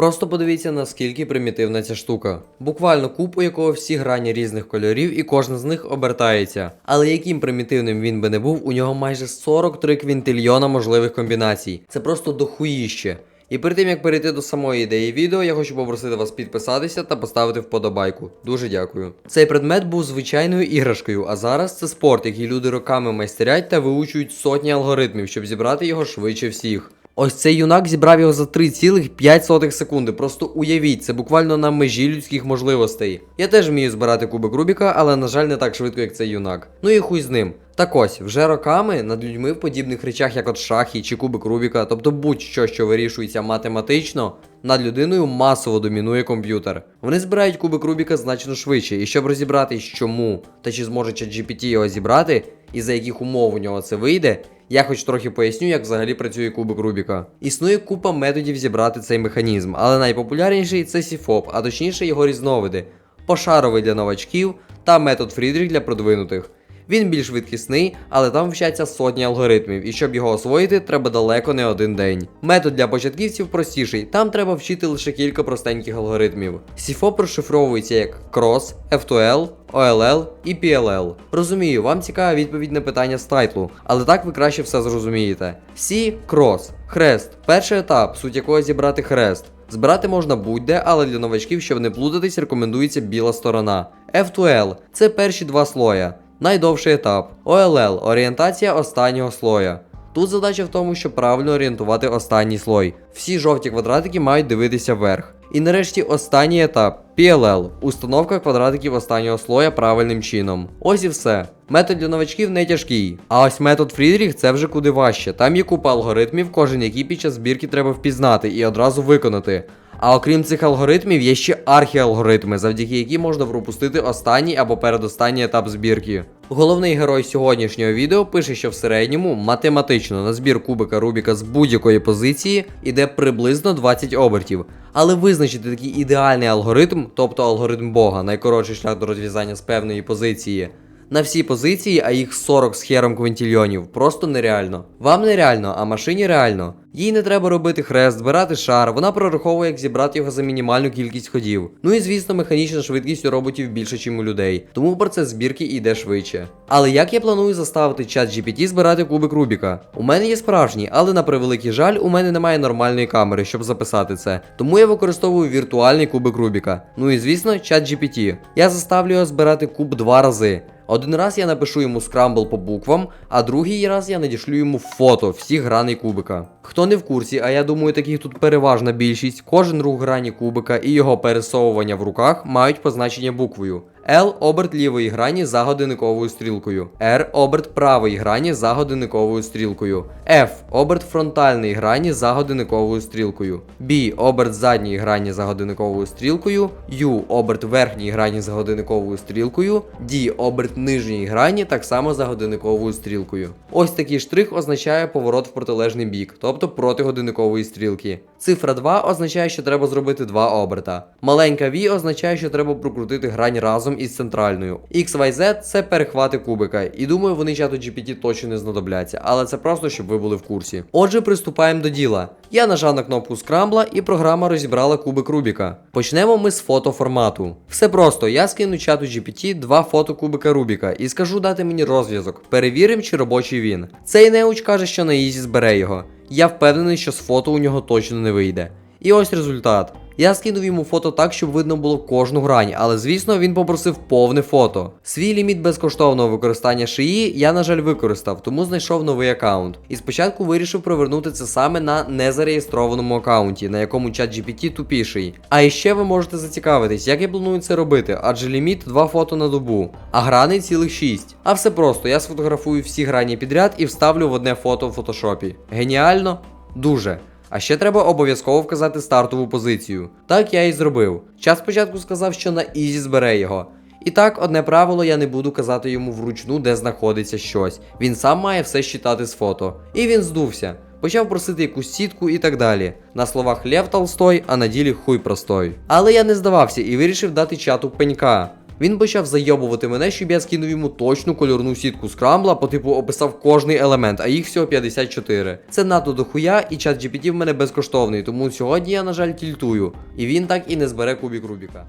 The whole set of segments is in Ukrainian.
Просто подивіться, наскільки примітивна ця штука. Буквально куб, у якого всі грані різних кольорів, і кожна з них обертається. Але яким примітивним він би не був, у нього майже 43 квінтильйона можливих комбінацій. Це просто дохуїще. І перед тим як перейти до самої ідеї відео, я хочу попросити вас підписатися та поставити вподобайку. Дуже дякую. Цей предмет був звичайною іграшкою, а зараз це спорт, який люди роками майстерять та виучують сотні алгоритмів, щоб зібрати його швидше всіх. Ось цей юнак зібрав його за 3,5 секунди. Просто уявіть, це буквально на межі людських можливостей. Я теж вмію збирати кубик Рубіка, але на жаль не так швидко, як цей юнак. Ну і хуй з ним. Так ось, вже роками над людьми в подібних речах, як от шахи чи кубик Рубіка, тобто будь-що, що вирішується математично, над людиною масово домінує комп'ютер. Вони збирають кубик Рубіка значно швидше, і щоб розібратись, чому та чи зможе ChatGPT його зібрати, і за яких умов у нього це вийде, я хоч трохи поясню, як взагалі працює кубик Рубіка. Існує купа методів зібрати цей механізм, але найпопулярніший це Сіфоп, а точніше його різновиди: пошаровий для новачків та метод Фрідріх для продвинутих. Він більш швидкісний, але там вчаться сотні алгоритмів, і щоб його освоїти, треба далеко не один день. Метод для початківців простіший, там треба вчити лише кілька простеньких алгоритмів. Сіфоп розшифровується як Cross, F2L, OLL і PLL. Розумію, вам цікава відповідь на питання з тайтлу, але так ви краще все зрозумієте. C – Cross, хрест, перший етап, суть якого зібрати хрест. Збирати можна будь-де, але для новачків, щоб не плутатись, рекомендується біла сторона. F2L це перші два слоя. Найдовший етап. OLL орієнтація останнього слоя. Тут задача в тому, щоб правильно орієнтувати останній слой. Всі жовті квадратики мають дивитися вверх. І нарешті останній етап PLL установка квадратиків останнього слоя правильним чином. Ось і все. Метод для новачків не тяжкий. А ось метод Фрідріх це вже куди важче. Там є купа алгоритмів, кожен який під час збірки треба впізнати і одразу виконати. А окрім цих алгоритмів, є ще архіалгоритми, завдяки яким можна пропустити останній або передостанній етап збірки. Головний герой сьогоднішнього відео пише, що в середньому математично на збір кубика Рубіка з будь-якої позиції іде приблизно 20 обертів. Але визначити такий ідеальний алгоритм, тобто алгоритм Бога, найкоротший шлях до розв'язання з певної позиції, на всі позиції, а їх 40 з хером квінтільйонів, просто нереально. Вам нереально, а машині реально. Їй не треба робити хрест, збирати шар, вона прораховує, як зібрати його за мінімальну кількість ходів. Ну і звісно, механічна швидкість у роботів більше, ніж у людей, тому процес збірки йде швидше. Але як я планую заставити чат GPT збирати кубик Рубіка? У мене є справжній, але на превеликий жаль, у мене немає нормальної камери, щоб записати це. Тому я використовую віртуальний кубик Рубіка. Ну і звісно, чат GPT. Я заставлю його збирати куб два рази. Один раз я напишу йому скрамбл по буквам, а другий раз я надішлю йому фото всіх граней кубика. Хто не в курсі, а я думаю, таких тут переважна більшість, кожен рух грані кубика і його пересовування в руках мають позначення буквою. L оберт лівої грані за годинниковою стрілкою, R оберт правої грані за годинниковою стрілкою, F оберт фронтальної грані за годинниковою стрілкою, B оберт задньої грані за годинниковою стрілкою, U оберт верхньої грані за годинниковою стрілкою, D оберт нижньої грані так само за годинниковою стрілкою. Ось такий штрих означає поворот в протилежний бік, тобто проти годинникової стрілки. Цифра 2 означає, що треба зробити два оберта. Маленька V означає, що треба прокрутити грань разом із центральною. XYZ це перехвати кубика, і думаю, вони чату GPT точно не знадобляться, але це просто щоб ви були в курсі. Отже, приступаємо до діла. Я нажав на кнопку скрамбла і програма розібрала кубик Рубіка. Почнемо ми з фото формату. Все просто, я скину чату GPT два фото кубика Рубіка і скажу дати мені розв'язок. Перевіримо, чи робочий він. Цей неуч каже, що на ізі збере його. Я впевнений, що з фото у нього точно не вийде. І ось результат. Я скинув йому фото так, щоб видно було кожну грань, але звісно він попросив повне фото. Свій ліміт безкоштовного використання шиї я, на жаль, використав, тому знайшов новий аккаунт. І спочатку вирішив провернути це саме на незареєстрованому аккаунті, на якому чат GPT тупіший. А іще ви можете зацікавитись, як я планую це робити, адже ліміт 2 фото на добу, а граней цілих 6. А все просто, я сфотографую всі грані підряд і вставлю в одне фото в фотошопі. Геніально? Дуже. А ще треба обов'язково вказати стартову позицію. Так я і зробив. Час спочатку сказав, що на Ізі збере його. І так, одне правило, я не буду казати йому вручну, де знаходиться щось. Він сам має все щитати з фото. І він здувся. Почав просити якусь сітку і так далі. На словах Лев Толстой, а на ділі хуй простой. Але я не здавався і вирішив дати чату пенька. Він почав зайобувати мене, щоб я скинув йому точну кольорну сітку скрамбла, по типу описав кожний елемент, а їх всього 54. Це надто дохуя, і чат GPT в мене безкоштовний, тому сьогодні я, на жаль, тільтую. І він так і не збере кубік Рубіка.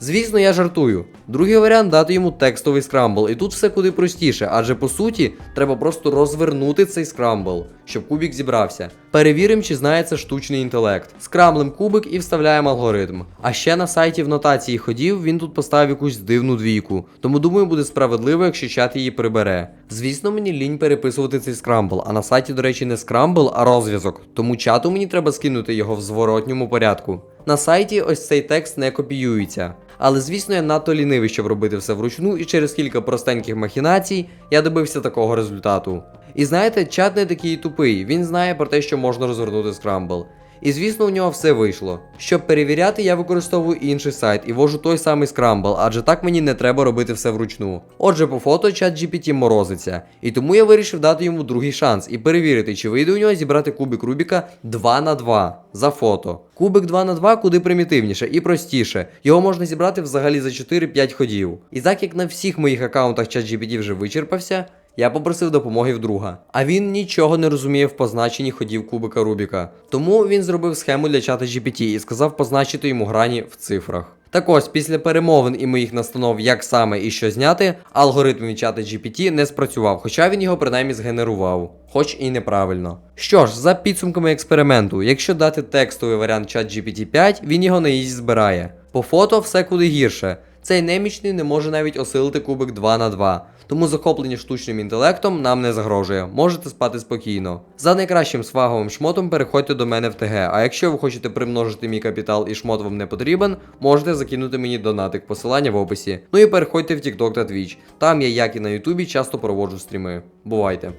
Звісно, я жартую. Другий варіант дати йому текстовий скрамбл, і тут все куди простіше, адже по суті треба просто розвернути цей скрамбл, щоб кубік зібрався. Перевіримо, чи знає це штучний інтелект. Скрамблем кубик і вставляємо алгоритм. А ще на сайті в нотації ходів він тут поставив якусь дивну двійку, тому думаю, буде справедливо, якщо чат її прибере. Звісно, мені лінь переписувати цей скрамбл, а на сайті, до речі, не скрамбл, а розв'язок, тому чату мені треба скинути його в зворотньому порядку. На сайті ось цей текст не копіюється. Але звісно, я надто лінивий, щоб робити все вручну, і через кілька простеньких махінацій я добився такого результату. І знаєте, чат не такий тупий, він знає про те, що можна розгорнути скрамбл. І звісно, у нього все вийшло. Щоб перевіряти, я використовую інший сайт і вожу той самий скрамбл, адже так мені не треба робити все вручну. Отже, по фото чат GPT морозиться, і тому я вирішив дати йому другий шанс і перевірити, чи вийде у нього зібрати кубик Рубіка 2 на 2 за фото. Кубик 2 на 2 куди примітивніше і простіше. Його можна зібрати взагалі за 4-5 ходів. І так як на всіх моїх аккаунтах чат GPT вже вичерпався. Я попросив допомоги в друга. А він нічого не розуміє в позначенні ходів кубика Рубіка. Тому він зробив схему для чата GPT і сказав позначити йому грані в цифрах. Так ось, після перемовин і моїх настанов, як саме і що зняти, алгоритм від чата GPT не спрацював, хоча він його принаймні згенерував, хоч і неправильно. Що ж, за підсумками експерименту, якщо дати текстовий варіант чат GPT 5, він його на ізі збирає. По фото все куди гірше. Цей немічний не може навіть осилити кубик 2 на 2. Тому захоплення штучним інтелектом нам не загрожує. Можете спати спокійно. За найкращим сваговим шмотом переходьте до мене в ТГ. А якщо ви хочете примножити мій капітал і шмот вам не потрібен, можете закинути мені донатик, посилання в описі. Ну і переходьте в TikTok та Twitch. Там я, як і на Ютубі, часто проводжу стріми. Бувайте!